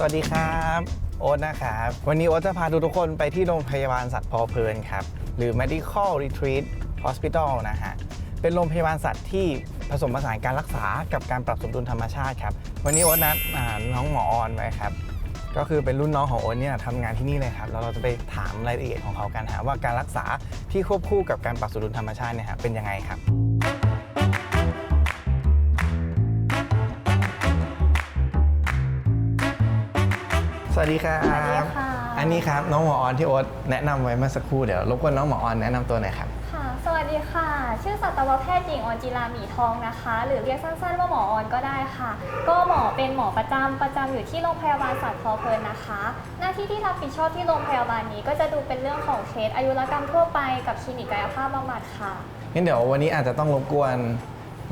สวัสดีครับโอ๊ตนะครับ วันนี้โอ๊ตจะพาทุกๆคนไปที่โรงพยาบาลสัตว์พอเพลินครับ หรือ Medical Retreat Hospital นะฮะ เป็นโรงพยาบาลสัตว์ที่ผสมผสานการรักษากับการปรับสมดุลธรรมชาติครับ วันนี้โอ๊ตนัดอ่าน้องหมอออนไว้ครับ ก็คือเป็นรุ่นน้องของโอ๊ตเนี่ยทำงานที่นี่เลยครับแล้วเราจะไปถามรายละเอียดของเขากันหาว่าการรักษาที่ควบคู่กับการปรับสมดุลธรรมชาติเนี่ยฮะเป็นยังไงครับ วัสดีครับสวัสดีค่ะ อันนี้ครับน้องหมอออนที่โอ๊ตแนะนำไว้เมื่อสักครู่เดี๋ยวรบกวนน้องหมอออนแนะนำตัวหน่อยครับ ค่ะ สวัสดีค่ะ ชื่อสัตวแพทย์หญิงออนจิราหมีทองนะคะ หรือเรียกสั้นๆว่าหมอออนก็ได้ค่ะ ก็หมอเป็นหมอประจำประจำอยู่ที่โรงพยาบาลสัตว์พอเพลินนะคะ หน้าที่ที่รับผิดชอบที่โรงพยาบาลนี้ ก็จะดูเป็นเรื่องของเคสอายุรกรรมทั่วไปกับคลินิกกายภาพบำบัดค่ะ งั้นเดี๋ยววันนี้อาจจะต้องรบกวน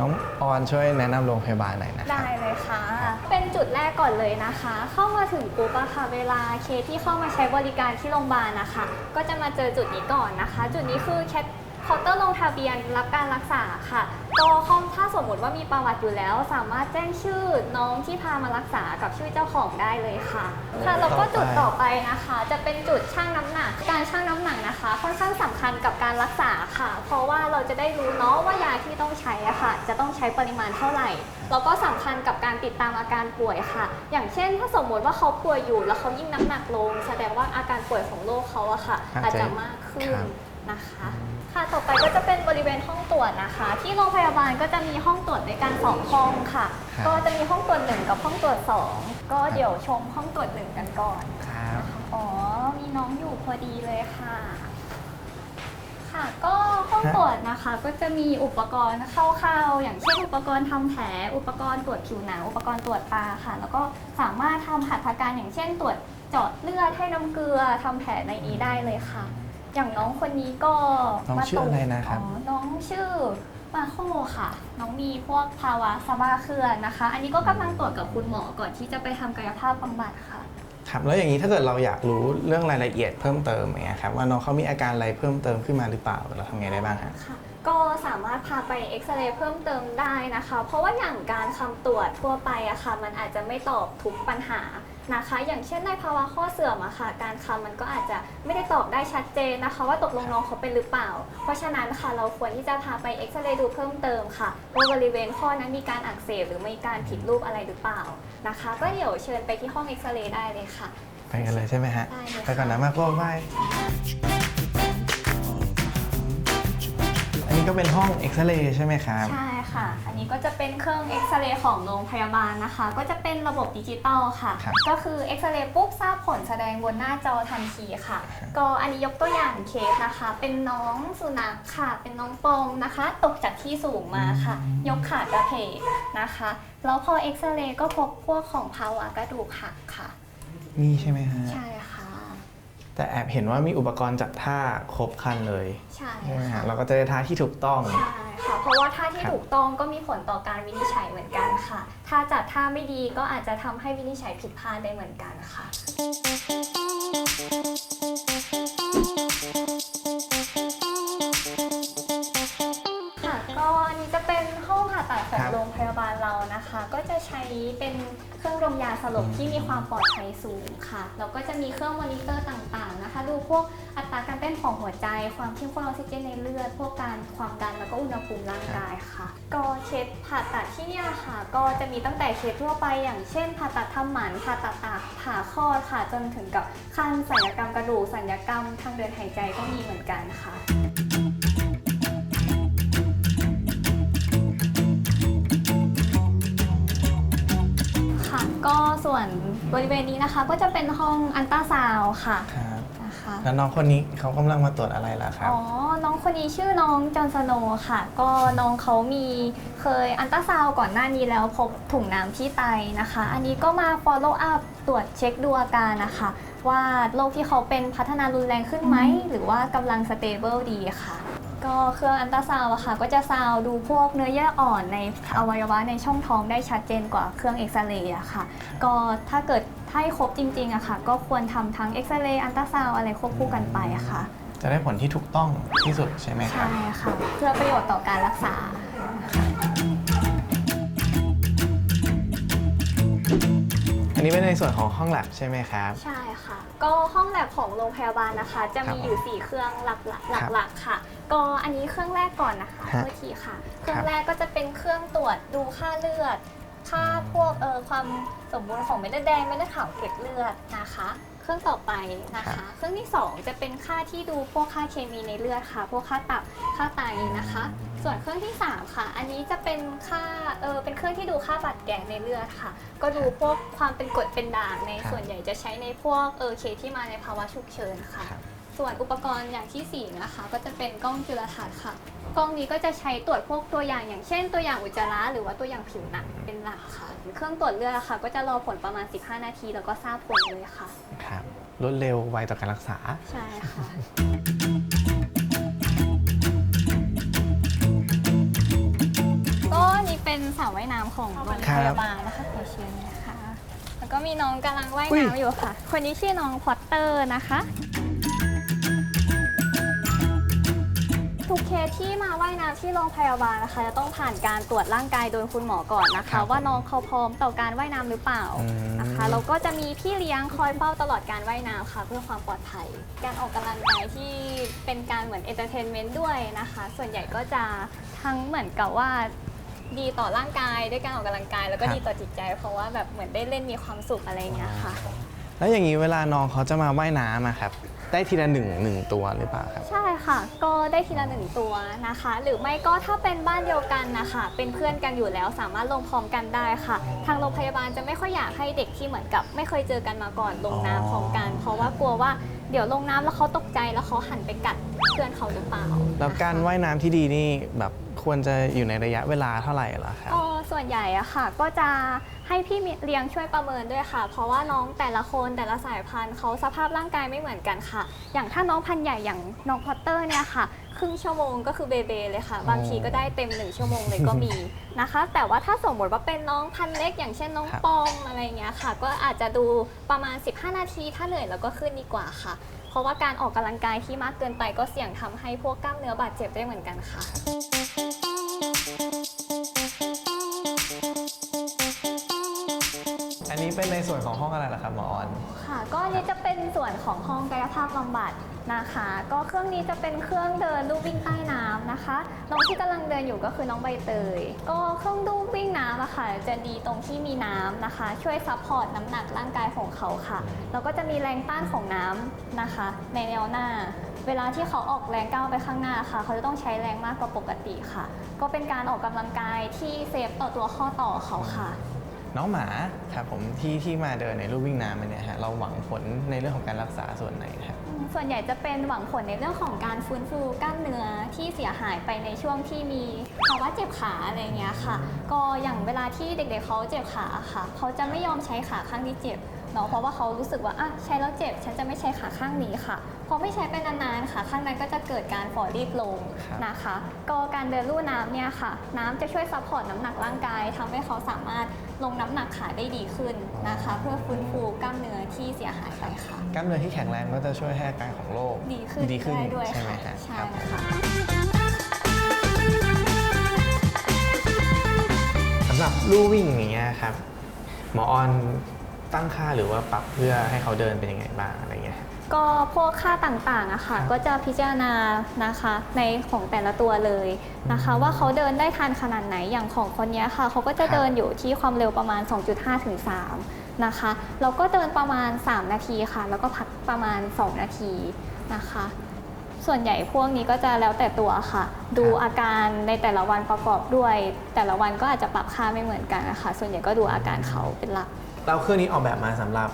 น้องออนช่วยแนะนำโรงพยาบาลหน่อยนะครับ ได้เลยค่ะ เป็นจุดแรกก่อนเลยนะคะ เข้ามาถึงปุ๊บอะค่ะ เวลาเคสที่เข้ามาใช้บริการที่โรงพยาบาลนะคะ ก็จะมาเจอจุดนี้ก่อนนะคะ จุดนี้คือแคท เคาน์เตอร์ลงทะเบียนรับการรักษาค่ะก็ข้อถ้าสมมติว่ามีประวัติอยู่แล้ว สามารถแจ้งชื่อน้องที่พามารักษากับชื่อเจ้าของได้เลยค่ะ ค่ะแล้วก็จุดต่อไปนะคะ จะเป็นจุดชั่งน้ำหนัก การชั่งน้ำหนักนะคะ ค่อนข้างสำคัญกับการรักษาค่ะ เพราะว่าเราจะได้รู้เนาะว่ายาที่ต้องใช้อะค่ะ จะต้องใช้ปริมาณเท่าไหร่แล้วก็สำคัญกับการติดตามอาการป่วยค่ะ อย่างเช่น ถ้าสมมติว่าเขาป่วยอยู่แล้วเขายิ่งน้ำหนักลง แสดงว่าอาการป่วยของโรคเขาอะค่ะ อาอาจจจะจะมากขึ้นครับ นะคะ ค่ะต่อไปก็จะเป็นบริเวณห้องตรวจนะคะ ที่โรงพยาบาลก็จะมีห้องตรวจด้วยกันสองห้องค่ะ ครับ ก็จะมีห้องตรวจหนึ่งกับห้องตรวจสองก็เดี๋ยวชมห้องตรวจหนึ่งกันก่อน ครับอ๋อ มีน้องอยู่พอดีเลยค่ะ ค่ะ ก็ห้องตรวจนะคะ ก็จะมีอุปกรณ์คร่าวๆอย่างเช่นอุปกรณ์ทำแผล อุปกรณ์ตรวจผิวหนัง อุปกรณ์ตรวจตาค่ะ แล้วก็สามารถทำหัตถการอย่างเช่น ตรวจเจาะเลือดให้น้ำเกลือทำแผลในนี้ได้เลยค่ะ อย่างน้องคนนี้ก็น้องชื่ออะไรนะครับ อ๋อน้องชื่อมาโคค่ะ น้องมีพวกภาวะสะบ้าเคลื่อนนะคะ อันนี้ก็กำลังตรวจกับคุณหมอก่อนที่จะไปทำกายภาพบำบัดค่ะ ครับแล้วอย่างนี้ถ้าเกิดเราอยากรู้เรื่องรายละเอียดเพิ่มเติมอย่างเงี้ยครับว่าน้องเขามีอาการอะไรเพิ่มเติมขึ้นมาหรือเปล่าเราทำไงได้บ้างฮะ ค่ะก็สามารถพาไปเอ็กซเรย์เพิ่มเติมได้นะคะ เพราะว่าอย่างการคำตรวจทั่วไปอะค่ะ มันอาจจะไม่ตอบทุกปัญหา นะคะ อย่างเช่นในภาวะข้อเสื่อมอะค่ะ การคำมันก็อาจจะไม่ได้ตอบได้ชัดเจนนะคะ ว่าตกลงน้องเขาเป็นหรือเปล่า เพราะฉะนั้นค่ะเราควรที่จะพาไปเอ็กซเรย์ดูเพิ่มเติมค่ะว่าบริเวณข้อนั้นมีการอักเสบหรือมีการผิดรูปอะไรหรือเปล่านะคะ ก็เดี๋ยวเชิญไปที่ห้องเอ็กซเรย์ได้เลยค่ะ ไปกันเลยใช่ไหมฮะ ได้เลยค่ะ ไปก่อนนะมาโก้บายอันนี้ก็เป็นห้องเอ็กซเรย์ใช่ไหมครับ ใช่ ค่ะ อันนี้ก็จะเป็นเครื่องเอ็กซเรย์ของโรงพยาบาลนะคะ ก็จะเป็นระบบดิจิตอลค่ะ ครับ ก็คือเอ็กซเรย์ปุ๊บทราบผลแสดงบนหน้าจอทันทีค่ะ ก็อันนี้ยกตัวอย่างเคสนะคะ เป็นน้องสุนัขค่ะ เป็นน้องปอมนะคะ ตกจากที่สูงมาค่ะ ยกขากระเพกนะคะ แล้วพอเอ็กซเรย์ก็พบพวกของภาวะกระดูกหักค่ะ นี่ใช่ไหมฮะ ใช่ค่ะ แต่แอบเห็นว่ามีอุปกรณ์จัดท่าครบครันเลยใช่ใช่ไหมค่ะฮะเราก็จะได้ท่าที่ถูกต้อง ใช่ค่ะเพราะว่าท่าที่ครับถูกต้องก็มีผลต่อการวินิจฉัยเหมือนกันค่ะ ถ้าจัดท่าไม่ดีก็อาจจะทำให้วินิจฉัยผิดพลาดได้เหมือนกันค่ะ ค่ะก็อันนี้จะเป็นห้องผ่าตัดของครับ โรงพยาบาลเรา นะคะ ก็จะใช้เป็นเครื่องดมยาสลบที่มีความปลอดภัยสูงค่ะแล้วก็จะมีเครื่องมอนิเตอร์ต่างๆนะคะ ดูพวกอัตราการเต้นของหัวใจ ความเข้มข้นออกซิเจนในเลือด พวกการความดันแล้วก็อุณหภูมิร่างกายค่ะ ก็เคสผ่าตัดที่เนี่ยค่ะ ก็จะมีตั้งแต่เคสทั่วไปอย่างเช่น ผ่าตัดทำหมันผ่าตัดตาผ่าคลอดค่ะ จนถึงกับขั้นศัลยกรรมกระดูกศัลยกรรมทางเดินหายใจก็มีเหมือนกันค่ะค่ะ วนบริเวณนี้นะคะก็จะเป็นห้องอันตราซาวด์ค่ะครับนะคะแล้วน้องคนนี้เขากำลังมาตรวจอะไรล่ะครับ อ๋อน้องคนนี้ชื่อน้องจอห์นสโนว์ค่ะ ก็น้องเขามีเคยอันตราซาวด์ก่อนหน้านี้แล้วพบถุงน้ำที่ไตนะคะ อันนี้ก็มา follow up ตรวจเช็คดูอาการนะคะ ว่าโรคที่เขาเป็นพัฒนารุนแรงขึ้นไหม หรือว่ากำลัง stable ดีค่ะ ก็เครื่องอันตราซาวด์อะค่ะ ก็จะซาวด์ดูพวกเนื้อเยื่ออ่อนในอวัยวะในช่องท้องได้ชัดเจนกว่าเครื่องเอ็กซเรย์อะค่ะ ก็ถ้าเกิดให้ครบจริงๆอะค่ะ ก็ควรทำทั้งเอ็กซเรย์อันตราซาวด์อะไรควบคู่กันไปอะค่ะ จะได้ผลที่ถูกต้องที่สุดใช่ไหมครับใช่ค่ะ เพื่อประโยชน์ต่อการรักษาอัน นี้เป็นในส่วนของห้องแลบใช่ไหมครับ ใช่ค่ะ ก็ห้องแลบของโรงพยาบาลนะคะ จะมีครับอยู่ 4 เครื่องหลักครับๆหลักๆค่ะ ก็อันนี้เครื่องแรกก่อนนะคะฮะโทษทีค่ะ เครื่อครังบแรกก็จะเป็นเครื่องตรวจดูค่าเลือด ค่าพวกเออความสมบูรณ์ของเม็ดเลือดแดงเม็ดเลือดขาวเกล็ดเลือดนะคะ เครื่องต่อไปนะคะ เครื่องที่ 2 จะเป็นค่าที่ดูพวกค่าเคมีในเลือดค่ะ พวกค่าตับ ค่าไตนะคะ ส่วนเครื่องที่ 3 ค่ะ อันนี้จะเป็นค่า เออ เป็นเครื่องที่ดูค่าบาดแผลในเลือดค่ะ ก็ดูพวกความเป็นกรดเป็นด่างในครับส่วนใหญ่จะใช้ในพวก เออ เคสที่มาในภาวะฉุกเฉินค่ะครับ ส่วนอุปกรณ์อย่างที่ 4 นะคะ ก็จะเป็นกล้องจุลทรรศน์ค่ะ กล้องนี้ก็จะใช้ตรวจพวกตัวอย่างอย่างเช่น ตัวอย่างอุจจาระหรือว่าตัวอย่างผิวหนังเป็นหลักค่ะ เครื่องตรวจเลือดอะค่ะ ก็จะรอผลประมาณ 15 นาที แล้วก็ทราบผลเลยค่ะ ครับรวดเร็วไวต่อการรักษา ใช่ค่ะ ก็นี่เป็นสระว่ายน้ำของโรงพยาบาลนะคะขอเชิญนะคะ แล้วก็มีน้องกำลังว่ายอุ้ยน้ำอยู่ค่ะ คนนี้ชื่อน้องพอตเตอร์นะคะ ทุกเคสที่มาว่ายน้ำที่โรงพยาบาลนะคะจะต้องผ่านการตรวจร่างกายโดยคุณหมอก่อนนะครัคะ บว่าน้องเขาพร้อมต่อการว่ายน้ำหรือเปล่าอืม นะคะแล้วก็จะมีพี่เลี้ยงคอยเฝ้าตลอดการว่ายน้ำค่ะ เพื่อความปลอดภัย การออกกำลังกายที่เป็นการเหมือนเอนเตอร์เทนเมนต์ด้วยนะคะ ส่วนใหญ่ก็จะทั้งเหมือนกับว่าดีต่อร่างกายด้วยการออกกำลังกาย แล้วก็ครับ ดีต่อจิตใจ เพราะว่าแบบเหมือนได้เล่นมีความสุขอะไรอย่างเงี้ยค่ะ แล้วอย่างนี้เวลาน้องเขาจะมาว่ายน้ำอะครับ ได้ทีละหนึ่งหนึ่งตัวหรือเปล่าครับ ใช่ค่ะ ก็ได้ทีละหนึ่งตัวนะคะ หรือไม่ก็ถ้าเป็นบ้านเดียวกันนะคะ เป็นเพื่อนกันอยู่แล้วสามารถลงพร้อมกันได้ค่ะ ทางโรงพยาบาลจะไม่ค่อยอยากให้เด็กที่เหมือนกับ ไม่เคยเจอกันมาก่อนลงน้ำพร้อมกัน เพราะว่ากลัวว่าเดี๋ยวลงน้ำแล้วเขาตกใจแล้วเขาหันไปกัดเพื่อนเขาหรือเปล่าแล้วการนะคะว่ายน้ำที่ดีนี่แบบ ควรจะอยู่ในระยะเวลาเท่าไหร่เหรอครับ ก็ส่วนใหญ่อะค่ะ ก็จะให้พี่เลี้ยงช่วยประเมินด้วยค่ะ เพราะว่าน้องแต่ละคนแต่ละสายพันธุ์เขาสภาพร่างกายไม่เหมือนกันค่ะ อย่างถ้าน้องพันธุ์ใหญ่อย่างน้องพอตเตอร์เนี่ยค่ะ ครึ่งชั่วโมงก็คือเบเบเลยค่ะ บางทีก็ได้เต็มหนึ่งชั่วโมงเลยก็มีนะคะ แต่ว่าถ้าสมมติว่าเป็นน้องพันธุ์เล็ก อย่างเช่นน้องครับ ปอมอะไรเงี้ยค่ะ ก็อาจจะดูประมาณ 15 นาทีถ้าเหนื่อยแล้วก็ขึ้นดีกว่าค่ะเพ ราะว่าการออกกำลังกายที่มากเกินไปก็เสี่ยงทำให้พวกกล้ามเนื้อบาดเจ็บได้เหมือนกันค่ะ นนี้เป็นในส่วนของห้องอะไรล่ะครับหมอออน ค่ะก็อันนี้จะเป็นส่วนของห้องกายภาพบำบัดนะคะ ก็เครื่องนี้จะเป็นเครื่องเดินลูกวิ่งใต้น้ำนะคะน้องที่กำลังเดินอยู่ก็คือน้องใบเตย ก็เครื่องดูวิ่งน้ำอะค่ะจะดีตรงที่มีน้ำนะคะ ช่วยซัพพอร์ตน้ำหนักร่างกายของเขาค่ะแล้วก็จะมีแรงต้านของน้ำนะคะ ในแนวหน้า เวลาที่เขาออกแรงก้าวไปข้างหน้าค่ะ เขาจะต้องใช้แรงมากกว่าปกติค่ะ ก็เป็นการออกกำลังกายที่เซฟต่อตัวข้อต่อเขาค่ะ น้องหมาครับผมที่ที่มาเดินในลู่วิ่งน้ำมันเนี่ยฮะเราหวังผลในเรื่องของการรักษาส่วนไหนครับอืมส่วนใหญ่จะเป็นหวังผลในเรื่องของการฟื้นฟูกล้ามเนื้อที่เสียหายไปในช่วงที่มีภาวะเจ็บขาอะไรเงี้ยค่ะ ก็อย่างเวลาที่เด็กๆเขาเจ็บขาค่ะ เขาจะไม่ยอมใช้ขาข้างที่เจ็บเนาะเพราะว่าเขารู้สึกว่าอะใช้แล้วเจ็บ ฉันจะไม่ใช้ขาข้างนี้ค่ะพอไม่ใช้ไปนานๆค่ะ ข้างนั้นก็จะเกิดการฝ่อรีบลงครับ นะคะ ก็การเดินลู่น้ำเนี่ยค่ะ น้ำจะช่วยซัพพอร์ตน้ำหนักร่างกายทำให้เขาสามารถ ลงน้ำหนักขาได้ดีขึ้นนะคะ เพื่อฟื้นฟูกล้ามเนื้อที่เสียหายไปค่ะ กล้ามเนื้อที่แข็งแรงก็จะช่วยให้อาการของโรคดีขึ้นดีขึ้นได้ด้วยใช่ไหมค่ะฮะใช่ครับค่ะ สำหรับลู่วิ่งอย่างเงี้ยครับหมอออน ตั้งค่าหรือว่าปรับเพื่อให้เขาเดินเป็นยังไงบ้างอะไรเงี้ย ก็พวกค่าต่างๆอะค่ะครับก็จะพิจารณานะคะในของแต่ละตัวเลยนะคะ ว่าเขาเดินได้ทันขนาดไหนอย่างของคนเนี้ยค่ะเขาก็จะเดินอยู่ที่ความเร็วประมาณ 2.5 ถึง 3 นะคะ เราก็เดินประมาณ 3 นาทีค่ะ แล้วก็พักประมาณ 2 นาทีนะคะ ส่วนใหญ่พวกนี้ก็จะแล้วแต่ตัวค่ะ ดูอาการในแต่ละวันประกอบด้วย แต่ละวันก็อาจจะปรับค่าไม่เหมือนกันนะคะส่วนใหญ่ก็ดูอาการเขาเป็นหลักเราเครื่องนี้ออกแบบมาสำหรับ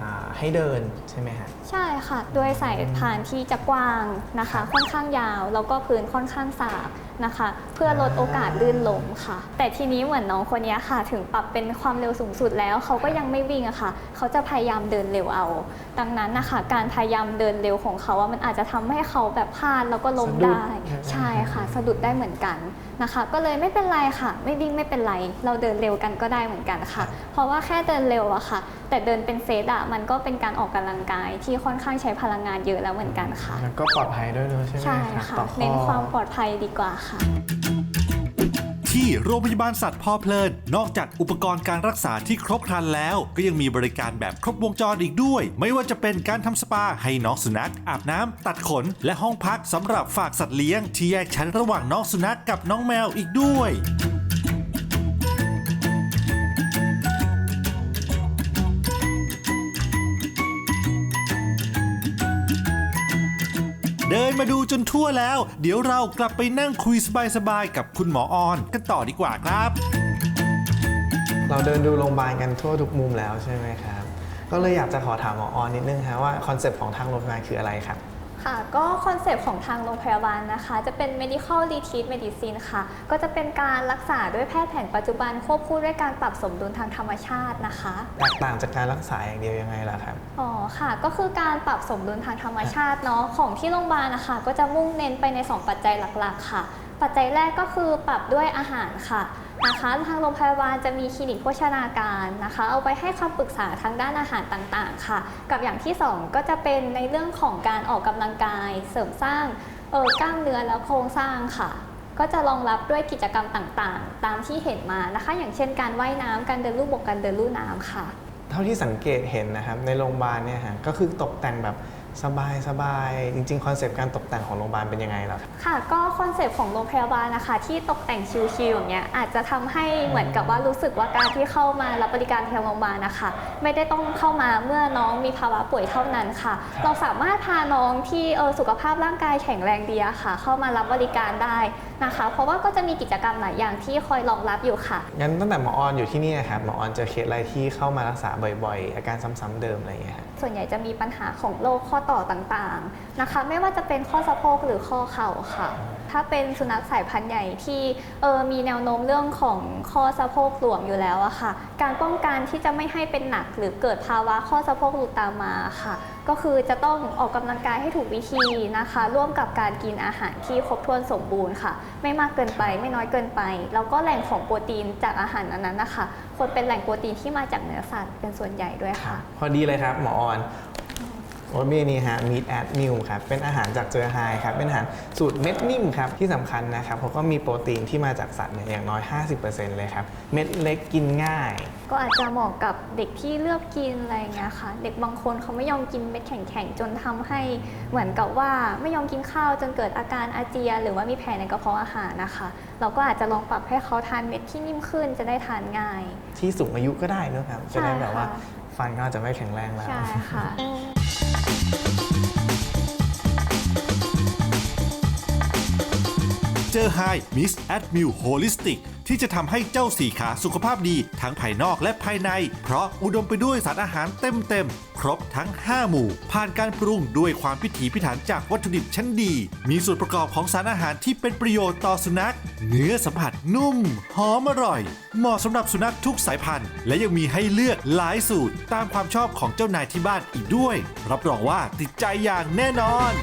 อ่าให้เดินใช่ไหมฮะใช่ค่ะด้วยสายพานที่จะกว้างนะคะ ค่อนข้างยาว แล้วก็พื้นค่อนข้างสาบนะคะเพื่อลดโอกาสลื่นล้มค่ะ แต่ทีนี้เหมือนน้องคนนี้ค่ะ ถึงปรับเป็นความเร็วสูงสุดแล้วเขาก็ยังไม่วิ่งอะค่ะ เขาจะพยายามเดินเร็วเอา ดังนั้นนะคะการพยายามเดินเร็วของเขาว่ามันอาจจะทำให้เขาแบบพลาดแล้วก็ล้มสะดุดได้ใช่ค่ะสะดุดได้เหมือนกันนะคะ ก็เลยไม่เป็นไรค่ะ ไม่วิ่งไม่เป็นไร เราเดินเร็วกันก็ได้เหมือนกันค่ะ เพราะว่าแค่เดินเร็วอะค่ะ แต่เดินเป็นเซตอะมันก็เป็นการออกกำลังกายที่ค่อนข้างใช้พลังงานเยอะแล้วเหมือนกันค่ะแล้วก็ปลอดภัยด้วยเนอะใช่ไหมใช่รับค่ะต่อข้อเน้นความปลอดภัยดีกว่าค่ะ ที่โรงพยาบาลสัตว์พอเพลิน นอกจากอุปกรณ์การรักษาที่ครบครันแล้ว ก็ยังมีบริการแบบครบวงจรอีกด้วย ไม่ว่าจะเป็นการทำสปาให้น้องสุนัข อาบน้ำตัดขน และห้องพักสำหรับฝากสัตว์เลี้ยงที่แยกชั้นระหว่างน้องสุนัขกับน้องแมวอีกด้วย มาดูจนทั่วแล้ว เดี๋ยวเรากลับไปนั่งคุยสบายๆกับคุณหมอออนกันต่อดีกว่าครับ เราเดินดูโรงพยาบาลกันทั่วทุกมุมแล้วใช่ไหมครับ ก็เลยอยากจะขอถามหมอออนนิดนึงฮะว่าคอนเซปต์ของทางโรงพยาบาลคืออะไรครับ ค่ะ ก็คอนเซปต์ของทางโรงพยาบาลนะคะ จะเป็น medical retreat medicine ค่ะ ก็จะเป็นการรักษาด้วยแพทย์แผนปัจจุบันควบคู่ด้วยการปรับสมดุลทางธรรมชาตินะคะ แตกต่างจากการรักษาอย่างเดียวยังไงล่ะครับ อ๋อค่ะ ก็คือการปรับสมดุลทางธรรมชาติเนาะของที่โรงพยาบาลนะคะ ก็จะมุ่งเน้นไปใน 2 ปัจจัยหลักๆ ค่ะ ปัจจัยแรกก็คือปรับด้วยอาหารค่ะ นะคะทางโรงพยาบาลจะมีคลินิกโภชนาการนะคะ เอาไว้ให้คำปรึกษาทางด้านอาหารต่างๆ ค่ะ กับอย่างที่ 2 ก็จะเป็นในเรื่องของการออกกำลังกาย เสริมสร้างเออกล้ามเนื้อและโครงสร้างค่ะ ก็จะรองรับด้วยกิจกรรมต่างๆ ตามที่เห็นมานะคะ อย่างเช่นการว่ายน้ำการเดินลู่บกการเดินลู่น้ำค่ะ เท่าที่สังเกตเห็นนะครับในโรงพยาบาลเนี่ยฮะก็คือตกแต่งแบบ สบายสบายๆจริงๆ คอนเซปต์การตกแต่งของโรงพยาบาลเป็นยังไงล่ะครับค่ะ ก็คอนเซปต์ของโรงพยาบาลนะคะ ที่ตกแต่งชิลๆอย่างเงี้ยอาจจะทำให้เหมือนกับว่ารู้สึกว่าการที่เข้ามารับบริการทางโรงพยาบาลนะคะ ไม่ได้ต้องเข้ามาเมื่อน้องมีภาวะป่วยเท่านั้นค่ะ เราสามารถพาน้องที่เออสุขภาพร่างกายแข็งแรงดีอะค่ะ เข้ามารับบริการได้ นะคะ เพราะว่าก็จะมีกิจกรรมหลายอย่างที่คอยรองรับอยู่ค่ะ งั้นตั้งแต่หมอออนอยู่ที่นี่ครับหมอออนเจอเคสอะไรที่เข้ามารักษาบ่อยๆ อาการซ้ำๆเดิมอะไรอย่างเงี้ยฮะส่วนใหญ่จะมีปัญหาของโรคข้อต่อต่างๆนะคะ ไม่ว่าจะเป็นข้อสะโพกหรือข้อเข่าค่ะ ถ้าเป็นสุนัขสายพันธุ์ใหญ่ที่เออมีแนวโน้มเรื่องของข้อสะโพกหลวมอยู่แล้วอะค่ะ การป้องกันที่จะไม่ให้เป็นหนักหรือเกิดภาวะข้อสะโพกหลุดตามมาค่ะ ก็คือจะต้องออกกำลังกายให้ถูกวิธีนะคะ ร่วมกับการกินอาหารที่ครบถ้วนสมบูรณ์ค่ะ ไม่มากเกินไปไม่น้อยเกินไป แล้วก็แหล่งของโปรตีนจากอาหารนั้นๆนะคะควรเป็นแหล่งโปรตีนที่มาจากเนื้อสัตว์เป็นส่วนใหญ่ด้วยค่ะ พอดีเลยครับหมอออน โอ้มีนี่ฮะ meat at meal ครับเป็นอาหารจากเจอไฮครับเป็นอาหารสูตรเม็ดนิ่มครับที่สำคัญนะครับเขาก็มีโปรตีนที่มาจากสัตว์เนี่ยอย่างน้อย 50%เลยครับเม็ดเล็กกินง่าย ก็อาจจะเหมาะกับเด็กที่เลือกกินอะไรอย่างเงี้ยค่ะ เด็กบางคนเขาไม่ยอมกินเม็ดแข็งๆจนทำให้เหมือนกับว่าไม่ยอมกินข้าวจนเกิดอาการอาเจียนหรือว่ามีแผลในกระเพาะอาหารนะคะ เราก็อาจจะลองปรับให้เขาทานเม็ดที่นิ่มขึ้นจะได้ทานง่าย ที่สูงอายุก็ได้นะครับจะได้แบบว่าค่ะฟันก็อาจจะไม่แข็งแรงแล้วใช่ค่ะ なるほど。 เจอไฮมิสแอดมิลโฮลิสติกที่จะทำให้เจ้าสี่ขาสุขภาพดี ทั้งภายนอกและภายใน เพราะอุดมไปด้วยสารอาหารเต็มๆ ครบทั้ง 5 หมู่ ผ่านการปรุงด้วยความพิถีพิถันจากวัตถุดิบชั้นดี มีส่วนประกอบของสารอาหารที่เป็นประโยชน์ต่อสุนัข เนื้อสัมผัสนุ่ม หอมอร่อย เหมาะสำหรับสุนัขทุกสายพันธุ์ และยังมีให้เลือกหลายสูตร ตามความชอบของเจ้านายที่บ้านอีกด้วย รับรองว่าติดใจอย่างแน่นอน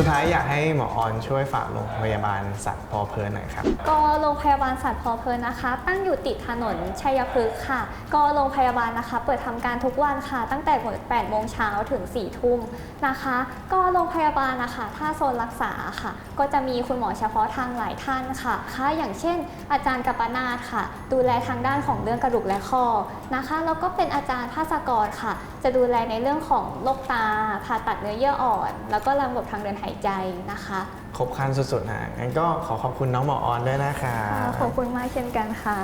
สุดท้ายอยากให้หมอออนช่วยฝากโรงพยาบาลสัตว์พอเพลินหน่อยครับ ก็โรงพยาบาลสัตว์พอเพลินนะคะ ตั้งอยู่ติดถนนชัยพฤกษ์ค่ะ ก็โรงพยาบาลนะคะ เปิดทำการทุกวันค่ะ ตั้งแต่8โมงเช้าถึง4ทุ่มนะคะ ก็โรงพยาบาลนะคะ ถ้าโซนรักษาค่ะ ก็จะมีคุณหมอเฉพาะทางหลายท่านค่ะค่ะอย่างเช่น อาจารย์กัปปนาทค่ะ ดูแลทางด้านของเรื่องกระดูกและข้อนะคะแล้วก็เป็นอาจารย์ภาสกรค่ะ จะดูแลในเรื่องของโรคตาผ่าตัดเนื้อเยื่ออ่อน แล้วก็ระบบทางเดินหายใจนะคะ ครบครันสุดๆฮะงั้นก็ขอขอบคุณน้องหมอออนด้วยนะครับขอบคุณมากเช่นกันค่ะ